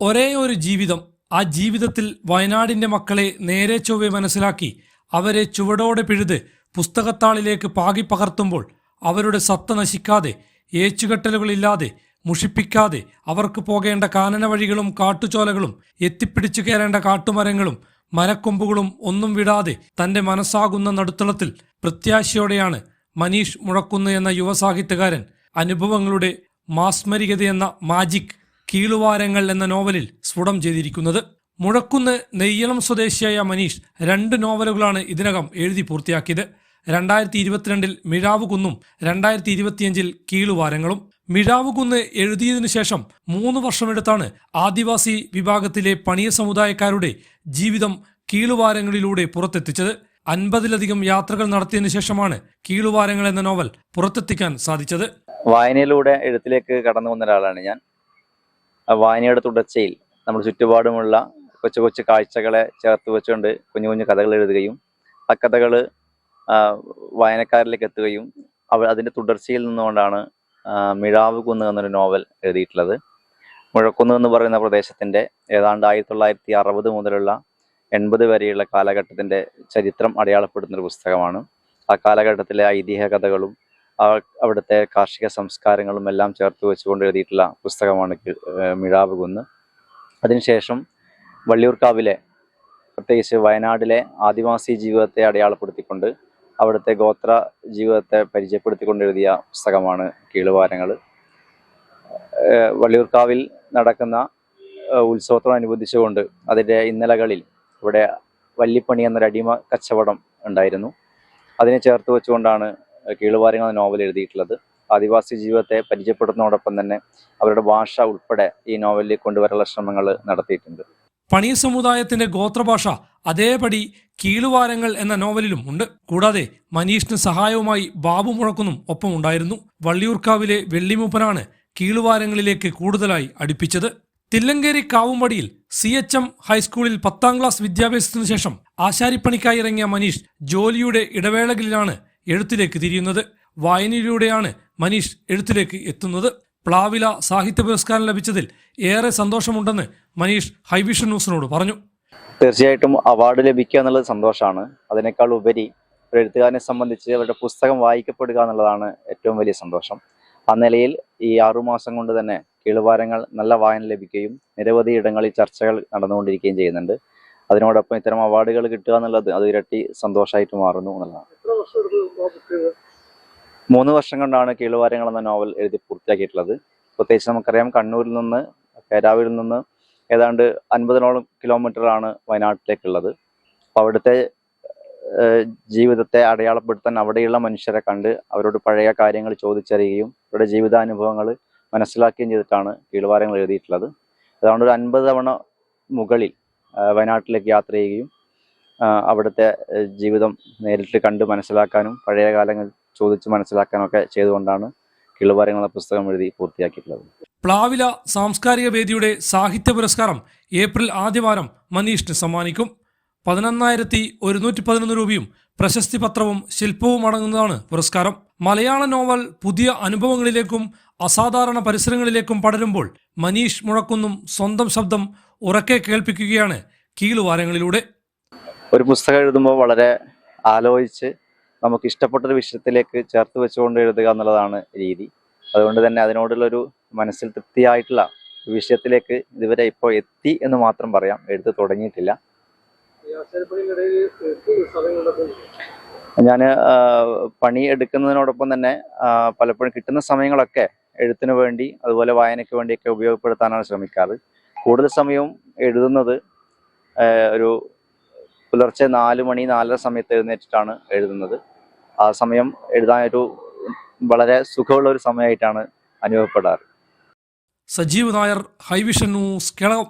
ഒരേ ഒരു ജീവിതം ആ ജീവിതത്തിൽ വയനാടിന്റെ മക്കളെ നേരെ ചൊവ്വെ മനസ്സിലാക്കി അവരെ ചുവടോടെ പിഴുത് പുസ്തകത്താളിലേക്ക് പാകി പകർത്തുമ്പോൾ അവരുടെ സത്ത നശിക്കാതെ ഏച്ചുകെട്ടലുകളില്ലാതെ മുഷിപ്പിക്കാതെ അവർക്ക് പോകേണ്ട കാനന വഴികളും കാട്ടുചോലകളും എത്തിപ്പിടിച്ചു കയറേണ്ട കാട്ടുമരങ്ങളും മരക്കൊമ്പുകളും ഒന്നും വിടാതെ തന്റെ മനസ്സാകുന്ന നടുത്തളത്തിൽ പ്രത്യാശയോടെയാണ് മനീഷ് മുഴക്കുന്ന് എന്ന യുവസാഹിത്യകാരൻ അനുഭവങ്ങളുടെ മാസ്മരികതയെന്ന മാജിക് കീളുവാരങ്ങൾ എന്ന നോവലിൽ സ്ഫുടം ചെയ്തിരിക്കുന്നത്. മുഴക്കുന്ന് നെയ്യളം സ്വദേശിയായ മനീഷ് രണ്ട് നോവലുകളാണ് ഇതിനകം എഴുതി പൂർത്തിയാക്കിയത്. രണ്ടായിരത്തി ഇരുപത്തിരണ്ടിൽ മിഴാവ് കുന്നും രണ്ടായിരത്തി ഇരുപത്തിയഞ്ചിൽ കീളുവാരങ്ങളും. മിഴാവ് കുന്ന് എഴുതിയതിനു ശേഷം മൂന്ന് വർഷമെടുത്താണ് ആദിവാസി വിഭാഗത്തിലെ പണിയ സമുദായക്കാരുടെ ജീവിതം കീളുവാരങ്ങളിലൂടെ പുറത്തെത്തിച്ചത്. അൻപതിലധികം യാത്രകൾ നടത്തിയതിനു ശേഷമാണ് കീളുവാരങ്ങൾ എന്ന നോവൽ പുറത്തെത്തിക്കാൻ സാധിച്ചത്. വായനയിലൂടെ എഴുത്തിലേക്ക് കടന്നു വന്ന ഒരാളാണ് ഞാൻ. വായനയുടെ തുടർച്ചയിൽ നമ്മൾ ചുറ്റുപാടുമുള്ള കൊച്ചു കൊച്ചു കാഴ്ചകളെ ചേർത്ത് വെച്ചുകൊണ്ട് കുഞ്ഞു കുഞ്ഞു കഥകൾ എഴുതുകയും ആ കഥകൾ വായനക്കാരിലേക്ക് എത്തുകയും അവ അതിന്റെ തുടർച്ചയിൽ നിന്നുകൊണ്ടാണ് മിഴാവ് കുന്ന് എന്നൊരു നോവൽ എഴുതിയിട്ടുള്ളത്. മുഴക്കുന്ന് എന്ന് പറയുന്ന പ്രദേശത്തിന്റെ ഏതാണ്ട് ആയിരത്തി തൊള്ളായിരത്തി അറുപത് മുതലുള്ള എൺപത് വരെയുള്ള കാലഘട്ടത്തിന്റെ ചരിത്രം അടയാളപ്പെടുത്തുന്ന ഒരു പുസ്തകമാണ്. ആ കാലഘട്ടത്തിലെ ഐതിഹ്യ കഥകളും അവിടുത്തെ കാർഷിക സംസ്കാരങ്ങളും എല്ലാം ചേർത്ത് വെച്ചുകൊണ്ട് എഴുതിയിട്ടുള്ള പുസ്തകമാണ് മിഴാവ് കുന്ന്. അതിനുശേഷം വള്ളിയൂർക്കാവിലെ പ്രത്യേകിച്ച് വയനാടിലെ ആദിവാസി ജീവിതത്തെ അടയാളപ്പെടുത്തിക്കൊണ്ട് അവിടുത്തെ ഗോത്ര ജീവിതത്തെ പരിചയപ്പെടുത്തിക്കൊണ്ട് എഴുതിയ പുസ്തകമാണ് കീളുവാരങ്ങൾ വള്ളിയൂർക്കാവിൽ നടക്കുന്ന ഉത്സവത്തോടനുബന്ധിച്ചുകൊണ്ട് അതിന്റെ ഇന്നലകളിൽ ഇവിടെ വല്ലിപ്പണി എന്നൊരു അടിമ കച്ചവടം ഉണ്ടായിരുന്നു. അതിനെ ചേർത്ത് വെച്ചുകൊണ്ടാണ് കീളുവാരങ്ങൾ നോവൽ എഴുതിയിട്ടുള്ളത്. ആദിവാസി ജീവിതത്തെ പരിചയപ്പെടുത്തുന്നതോടൊപ്പം തന്നെ അവരുടെ ഭാഷ ഉൾപ്പെടെ ഈ നോവലിൽ കൊണ്ടുവരാനുള്ള ശ്രമങ്ങൾ നടത്തിയിട്ടുണ്ട്. പണിയ സമുദായത്തിന്റെ ഗോത്രഭാഷ അതേപടി കീളുവാരങ്ങൾ എന്ന നോവലിലും ഉണ്ട്. കൂടാതെ മനീഷിന് സഹായവുമായി ബാബു മുഴക്കുന്നും ഒപ്പമുണ്ടായിരുന്നു വള്ളിയൂർക്കാവിലെ വെള്ളിമൂപ്പനാണ് കീളുവാരങ്ങളിലേക്ക് കൂടുതലായി അടുപ്പിച്ചത്. തില്ലങ്കേരി കാവുമ്പടിയിൽ സി എച്ച് എം ഹൈസ്കൂളിൽ പത്താം ക്ലാസ് വിദ്യാഭ്യാസത്തിനു ശേഷം ആശാരിപ്പണിക്കായി ഇറങ്ങിയ മനീഷ് ജോലിയുടെ ഇടവേളകളിലാണ് എഴുത്തിലേക്ക് തിരിയുന്നത്. വായനയിലൂടെയാണ് മനീഷ് എഴുത്തിലേക്ക് എത്തുന്നത്. പ്ലാവില സാഹിത്യ പുരസ്കാരം ലഭിച്ചതിൽ ഏറെ സന്തോഷമുണ്ടെന്ന് മനീഷ് ഹൈവിഷൻ ന്യൂസിനോട് പറഞ്ഞു. തീർച്ചയായിട്ടും അവാർഡ് ലഭിക്കുക എന്നുള്ളത് സന്തോഷമാണ്. അതിനേക്കാൾ ഉപരി ഒരു എഴുത്തുകാരനെ സംബന്ധിച്ച് അവരുടെ പുസ്തകം വായിക്കപ്പെടുക എന്നുള്ളതാണ് ഏറ്റവും വലിയ സന്തോഷം. ആ നിലയിൽ ഈ ആറുമാസം കൊണ്ട് തന്നെ കേളുവാരങ്ങൾ നല്ല വായന ലഭിക്കുകയും നിരവധി ഇടങ്ങളിൽ ചർച്ചകൾ നടന്നുകൊണ്ടിരിക്കുകയും ചെയ്യുന്നുണ്ട്. അതിനോടൊപ്പം ഇത്തരം അവാർഡുകൾ കിട്ടുക എന്നുള്ളത് അത് ഇരട്ടി സന്തോഷമായിട്ട് മാറുന്നു എന്നുള്ളതാണ്. മൂന്ന് വർഷം കൊണ്ടാണ് കീഴുവാരങ്ങൾ എന്ന നോവൽ എഴുതി പൂർത്തിയാക്കിയിട്ടുള്ളത്. പ്രത്യേകിച്ച് നമുക്കറിയാം കണ്ണൂരിൽ നിന്ന് പേരാവിൽ നിന്ന് ഏതാണ്ട് അൻപതിനോളം കിലോമീറ്ററാണ് വയനാട്ടിലേക്കുള്ളത്. അപ്പോൾ അവിടുത്തെ ജീവിതത്തെ അടയാളപ്പെടുത്താൻ അവിടെയുള്ള മനുഷ്യരെ കണ്ട് അവരോട് പഴയ കാര്യങ്ങൾ ചോദിച്ചറിയുകയും അവരുടെ ജീവിതാനുഭവങ്ങൾ മനസ്സിലാക്കുകയും ചെയ്തിട്ടാണ് കീഴുവാരങ്ങൾ എഴുതിയിട്ടുള്ളത്. അതുകൊണ്ട് ഒരു അൻപത് തവണ മുകളിൽ വയനാട്ടിലേക്ക് യാത്ര ചെയ്യുകയും അവിടുത്തെ ജീവിതം നേരിട്ട് കണ്ട് മനസ്സിലാക്കാനും പഴയ കാലങ്ങൾ ചോദിച്ച് മനസ്സിലാക്കാനും ഒക്കെ ചെയ്തുകൊണ്ടാണ് കിളുവാരങ്ങൾ പുസ്തകം എഴുതി പൂർത്തിയാക്കിയിട്ടുള്ളത്. പ്ലാവില സാംസ്കാരിക വേദിയുടെ സാഹിത്യ പുരസ്കാരം ഏപ്രിൽ ആദ്യവാരം മനീഷിന് സമ്മാനിക്കും. പതിനൊന്നായിരത്തി ഒരുന്നൂറ്റി പതിനൊന്ന് രൂപയും പ്രശസ്തി പത്രവും ശില്പവും അടങ്ങുന്നതാണ് പുരസ്കാരം. മലയാള നോവൽ പുതിയ അനുഭവങ്ങളിലേക്കും അസാധാരണ പരിസരങ്ങളിലേക്കും പടരുമ്പോൾ മനീഷ് മുഴക്കുന്നും സ്വന്തം ശബ്ദം ഉറക്കെ കേൾപ്പിക്കുകയാണ് കീളുവാരങ്ങളിലൂടെ ഒരു പുസ്തകം എഴുതുമ്പോൾ വളരെ ആലോചിച്ച് നമുക്ക് ഇഷ്ടപ്പെട്ട ഒരു വിഷയത്തിലേക്ക് ചേർത്ത് വെച്ചുകൊണ്ട് എഴുതുക എന്നുള്ളതാണ് രീതി. അതുകൊണ്ട് തന്നെ അതിനോടുള്ളൊരു മനസ്സിൽ തൃപ്തിയായിട്ടുള്ള വിഷയത്തിലേക്ക് ഇതുവരെ ഇപ്പോൾ എത്തി എന്ന് മാത്രം പറയാം. എഴുത്ത് തുടങ്ങിയിട്ടില്ല. ഞാൻ പണി എടുക്കുന്നതിനോടൊപ്പം തന്നെ പലപ്പോഴും കിട്ടുന്ന സമയങ്ങളൊക്കെ എഴുത്തിന് വേണ്ടി അതുപോലെ വായനയ്ക്ക് വേണ്ടിയൊക്കെ ഉപയോഗപ്പെടുത്താനാണ് ശ്രമിക്കാറ്. കൂടുതൽ സമയവും എഴുതുന്നത് ഒരു പുലർച്ചെ നാല് മണി നാലര സമയത്ത് എഴുന്നേറ്റിട്ടാണ് എഴുതുന്നത്. ആ സമയം എഴുതാനൊരു വളരെ സുഖമുള്ള ഒരു സമയമായിട്ടാണ് അനുഭവപ്പെടാറ്. Sajeev Nair high vision news Kelakam